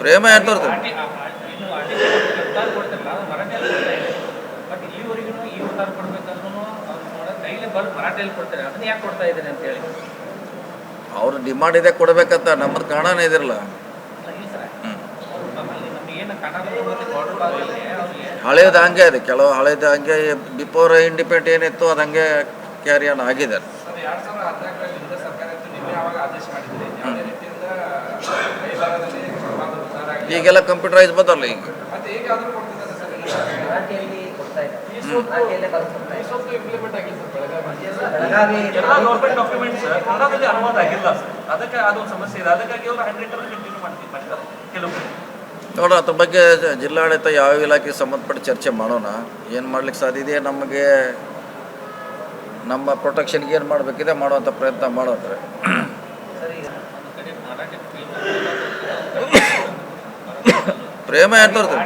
ಪ್ರೇಮ ಯಾರು ಅದು ಅವ್ರು ಡಿಮಾಂಡ್ ಇದೆ ಕೊಡ್ಬೇಕಂತ ನಮ್ಮದು ಕನ್ನಡನೇ ಇದಿರಲ್ಲ. ಹಳೇದು ಹಂಗೆ ಇದೆ ಕೆಲವು ಹಳೇದು ಹಂಗೆ ಬಿಫೋರ್ ಇಂಡಿಪೆಂಡೆಂಟ್ ಏನಿತ್ತು ಅದು ಹಂಗೆ ಕ್ಯಾರಿ ಆನ್ ಆಗಿದೆ. ಈಗೆಲ್ಲ ಕಂಪ್ಯೂಟರೈಸ್ ಬಂದಲ್ಲ ಈಗ? ಮತ್ತೆ ಹೇಗೆ ಆದ್ರೂ ಕೊಡ್ತಿದ್ದಾರೆ ಸರ್ ಎಲ್ಲ. ಕೊಡ್ತಾ ಇದೆ ಈ ಸ್ವಲ್ಪ ಮರಾಠಿಯಲ್ಲೇ ಬರ್ಕೊಡ್ತಾ ಈ ಇಂಪ್ಲಿಮೆಂಟ್ ಆಗಿಲ್ಲ ಸರ್ ಬೆಳಗಾವಿ ಬೆಳಗಾವಿ ಎಲ್ಲ ಗೌರ್ಮೆಂಟ್ ಡಾಕ್ಯುಮೆಂಟ್ಸ್ ಕನ್ನಡದಲ್ಲಿ ಅನುವಾದ ಆಗಿಲ್ಲ. ಸರ್ ಅದಕ್ಕೆ ಅದೊಂದು ಸಮಸ್ಯೆ ಇದೆ. ಅದಕ್ಕಾಗಿ ಅವರು ಹಂಡ್ರೆಡ್ ಕಂಟಿನ್ಯೂ ಮಾಡ್ತೀವಿ ಅಷ್ಟೇ ಕೆಲವು ನೋಡೋಣ ಅದ್ರ ಬಗ್ಗೆ ಜಿಲ್ಲಾಡಳಿತ ಯಾವ ಇಲಾಖೆಗೆ ಸಂಬಂಧಪಟ್ಟ ಚರ್ಚೆ ಮಾಡೋಣ. ಏನು ಮಾಡ್ಲಿಕ್ಕೆ ಸಾಧ್ಯ ಇದೆ? ನಮಗೆ ನಮ್ಮ ಪ್ರೊಟೆಕ್ಷನ್ಗೆ ಏನು ಮಾಡಬೇಕಿದೆ? ಮಾಡುವಂಥ ಪ್ರಯತ್ನ ಮಾಡೋದ್ರೆ ಪ್ರೇಮ ಅದು ಕೊಡ್ಬೇಕಂದ್ರೂ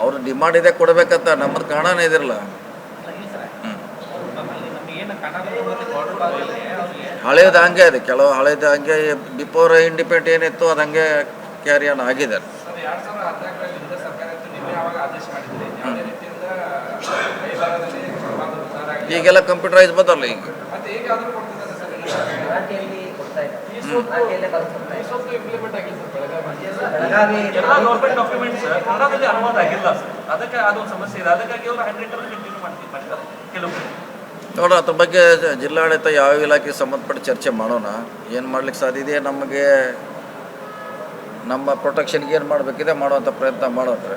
ಅವ್ರು ಡಿಮಾಂಡ್ ಇದೆ ಕೊಡ್ಬೇಕಂತ ನಮ್ಮದು ಕನ್ನಡನೇ ಇದಿರಲ್ಲ. ಹಳೆಯದ ಹಂಗೆ ಇದೆ ಕೆಲವು ಹಳೇದ ಹಂಗೆ ಬಿಫೋರ್ ಇಂಡಿಪೆಂಡೆಂಟ್ ಏನಿತ್ತು ಅದು ಹಂಗೆ ಕ್ಯಾರಿ ಆನ್ ಆಗಿದೆ. ಬೆಳಗಾವಿ ಕಂಪ್ಯೂಟರೈಸ್ ಬಂದಲ್ಲ ಈಗ. ಕನ್ನಡದಲ್ಲಿ ಅನುವಾದ ಆಗಿಲ್ಲ ಸರ್. ಅದಕ್ಕೆ ಅದೊಂದು ಸಮಸ್ಯೆ ಇದೆ. ಅದಕ್ಕಾಗಿ ಅವರು ಹಂಡ್ರೆಡ್ ಕಂಟಿನ್ಯೂ ಮಾಡ್ತೀವಿ ಅಷ್ಟೇ ಕೆಲವು ನೋಡೋಣ ಅದ್ರ ಬಗ್ಗೆ ಜಿಲ್ಲಾಡಳಿತ ಯಾವ ಇಲಾಖೆಗೆ ಸಂಬಂಧಪಟ್ಟ ಚರ್ಚೆ ಮಾಡೋಣ. ಏನು ಮಾಡ್ಲಿಕ್ಕೆ ಸಾಧ್ಯ ಇದೆ? ನಮಗೆ ನಮ್ಮ ಪ್ರೊಟೆಕ್ಷನ್ಗೆ ಏನು ಮಾಡಬೇಕಿದೆ? ಮಾಡುವಂಥ ಪ್ರಯತ್ನ ಮಾಡೋದ್ರೆ